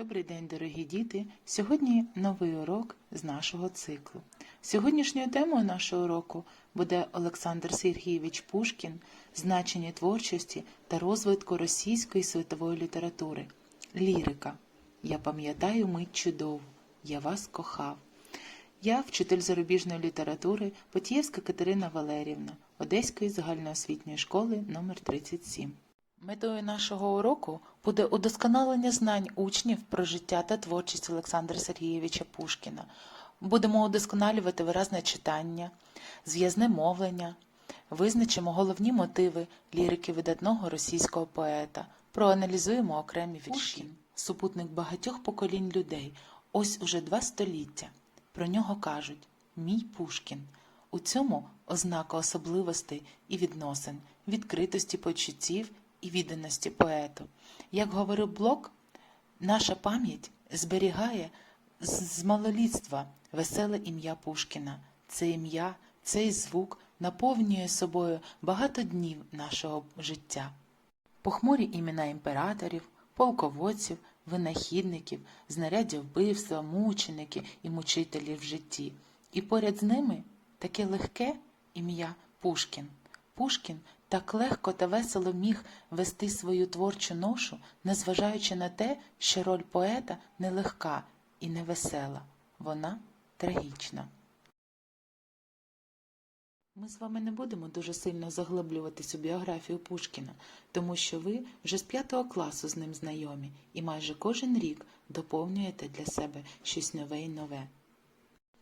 Добрий день, дорогі діти! Сьогодні новий урок з нашого циклу. Сьогоднішньою темою нашого уроку буде Олександр Сергійович Пушкін, значення творчості та розвитку російської світової літератури. Лірика. Я пам'ятаю мить чудову. Я вас кохав. Я вчитель зарубіжної літератури Потієвська Катерина Валерівна Одеської загальноосвітньої школи номер 37. Метою нашого уроку буде удосконалення знань учнів про життя та творчість Олександра Сергійовича Пушкіна. Будемо удосконалювати виразне читання, зв'язне мовлення, визначимо головні мотиви лірики видатного російського поета, проаналізуємо окремі вірші. Супутник багатьох поколінь людей, ось уже два століття. Про нього кажуть Мій Пушкін. У цьому ознака особливостей і відносин, відкритості почуттів і відданості поету. Як говорив Блок, наша пам'ять зберігає з малолітства веселе ім'я Пушкіна. Це ім'я, цей звук наповнює собою багато днів нашого життя. Похмурі імена імператорів, полководців, винахідників, знаряддя вбивства, мученики і мучителі в житті. І поряд з ними таке легке ім'я Пушкін. Пушкін так легко та весело міг вести свою творчу ношу, незважаючи на те, що роль поета нелегка і невесела, вона трагічна. Ми з вами не будемо дуже сильно заглиблюватись у біографію Пушкіна, тому що ви вже з п'ятого класу з ним знайомі і майже кожен рік доповнюєте для себе щось нове і нове.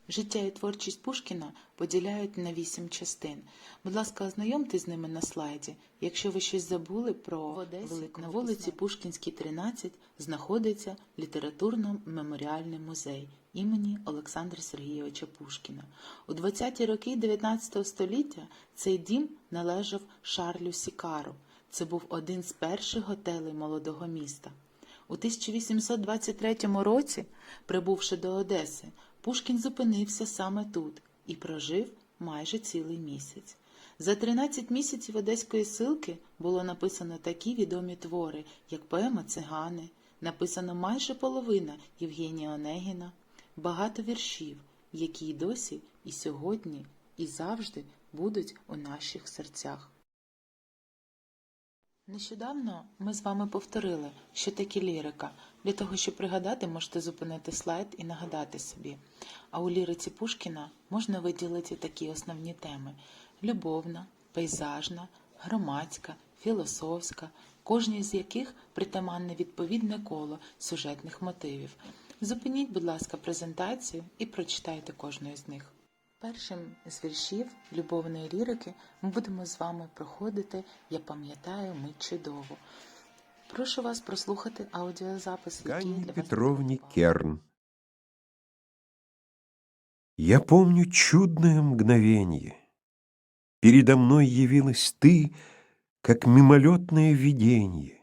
Життя і творчість Пушкіна поділяють на вісім частин. Будь ласка, ознайомтесь з ними на слайді. Якщо ви щось забули про Велику на вулиці Пушкінській, 13 знаходиться літературно-меморіальний музей імені Олександра Сергійовича Пушкіна. У 20-ті роки 19 століття цей дім належав Шарлю Сікару. Це був один з перших готелей молодого міста. У 1823 році, прибувши до Одеси, Пушкін зупинився саме тут і прожив майже цілий місяць. За 13 місяців одеської силки було написано такі відомі твори, як поема Цигани, написано майже половина Євгенія Онегіна, багато віршів, які й досі і сьогодні, і завжди будуть у наших серцях. Нещодавно ми з вами повторили, що таке лірика. Для того, щоб пригадати, можете зупинити слайд і нагадати собі. А у ліриці Пушкіна можна виділити такі основні теми: любовна, пейзажна, громадська, філософська, кожній з яких притаманне відповідне коло сюжетних мотивів. Зупиніть, будь ласка, презентацію і прочитайте кожну з них. Першим з віршів любовної лірики ми будемо з вами проходити Я пам'ятаю мить чудову. Прошу вас прослухати аудіозапис, який Ганне для вас Петровне підготувала. Керн. Я помню чудное мгновенье. Передо мной явилась ты, как мимолетное видение,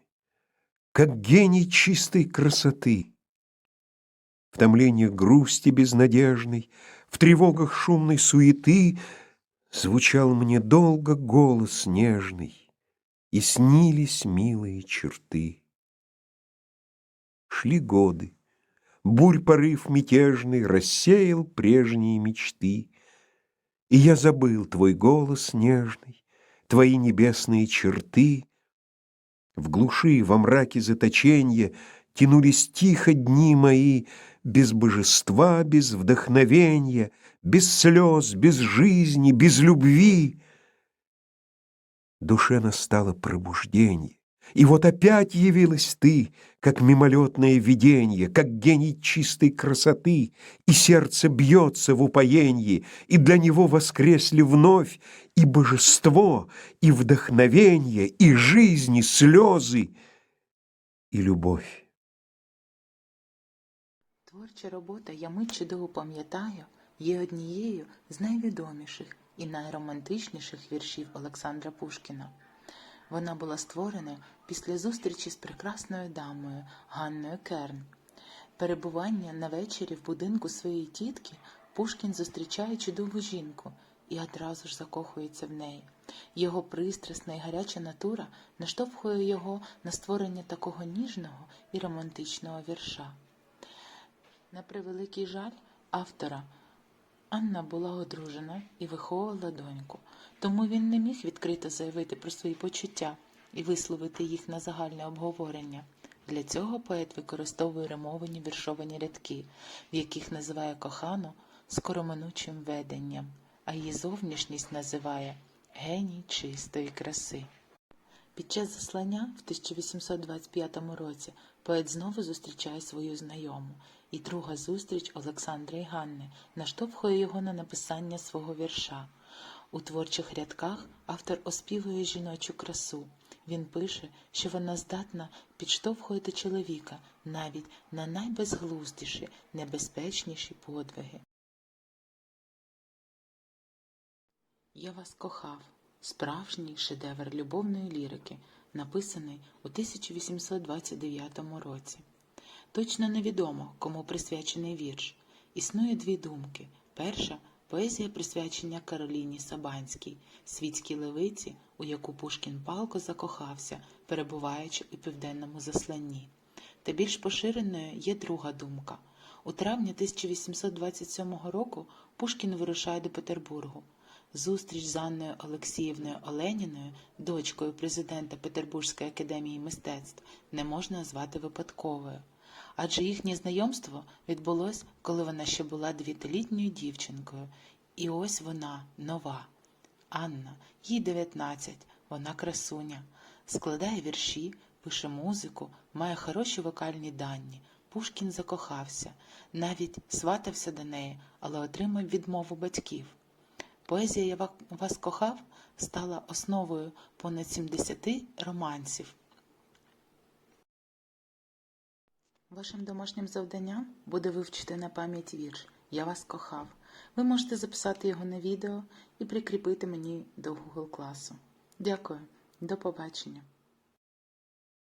как гений чистой красоты. В томлениях грусти безнадежной, в тревогах шумной суеты звучал мне долго голос нежный, и снились милые черты. Шли годы. Бурь порыв мятежный рассеял прежние мечты, И я забыл твой голос нежный, твои небесные черты. В глуши, во мраке заточенья Тянулись тихо дни мои, Без божества, без вдохновенья, Без слез, без жизни, без любви. Душе настало пробуждение. И вот опять явилась ты, как мимолетное виденье, как гений чистой красоты, и сердце бьется в упоенье, и для него воскресли вновь и божество, и вдохновение, и жизнь, и слезы, и любовь. Творча робота Я мить чудово пам'ятаю є однією з найвідоміших і найромантичніших віршів Олександра Пушкіна. Вона була створена після зустрічі з прекрасною дамою Ганною Керн. Перебування на вечері в будинку своєї тітки Пушкін зустрічає чудову жінку і одразу ж закохується в неї. Його пристрасна і гаряча натура наштовхує його на створення такого ніжного і романтичного вірша. На превеликий жаль автора Анна була одружена і виховувала доньку, тому він не міг відкрито заявити про свої почуття і висловити їх на загальне обговорення. Для цього поет використовує римовані віршовані рядки, в яких називає кохану скороминучим веденням, а її зовнішність називає геній чистої краси. Під час заслання в 1825 році поет знову зустрічає свою знайому, і друга зустріч Олександра і Ганни наштовхує його на написання свого вірша. У творчих рядках автор оспівує жіночу красу. Він пише, що вона здатна підштовхувати чоловіка навіть на найбезглуздіші, небезпечніші подвиги. Я вас кохав. Справжній шедевр любовної лірики, написаний у 1829 році. Точно невідомо, кому присвячений вірш. Існує дві думки. Перша поезія присвячення Кароліні Сабанській, світській левиці, у яку Пушкін палко закохався, перебуваючи у південному засланні. Та більш поширеною є друга думка. У травні 1827 року Пушкін вирушає до Петербургу. Зустріч з Анною Олексіївною Оленіною, дочкою президента Петербурзької академії мистецтв, не можна назвати випадковою. Адже їхнє знайомство відбулось, коли вона ще була дев'ятилітньою дівчинкою, і ось вона нова. Анна, їй 19, вона красуня, складає вірші, пише музику, має хороші вокальні дані. Пушкін закохався, навіть сватався до неї, але отримав відмову батьків. Поезія «Я вас кохав стала основою понад 70 романсів. Вашим домашнім завданням буде вивчити на пам'ять вірш Я вас кохав. Ви можете записати його на відео і прикріпити мені до Google класу. Дякую, до побачення.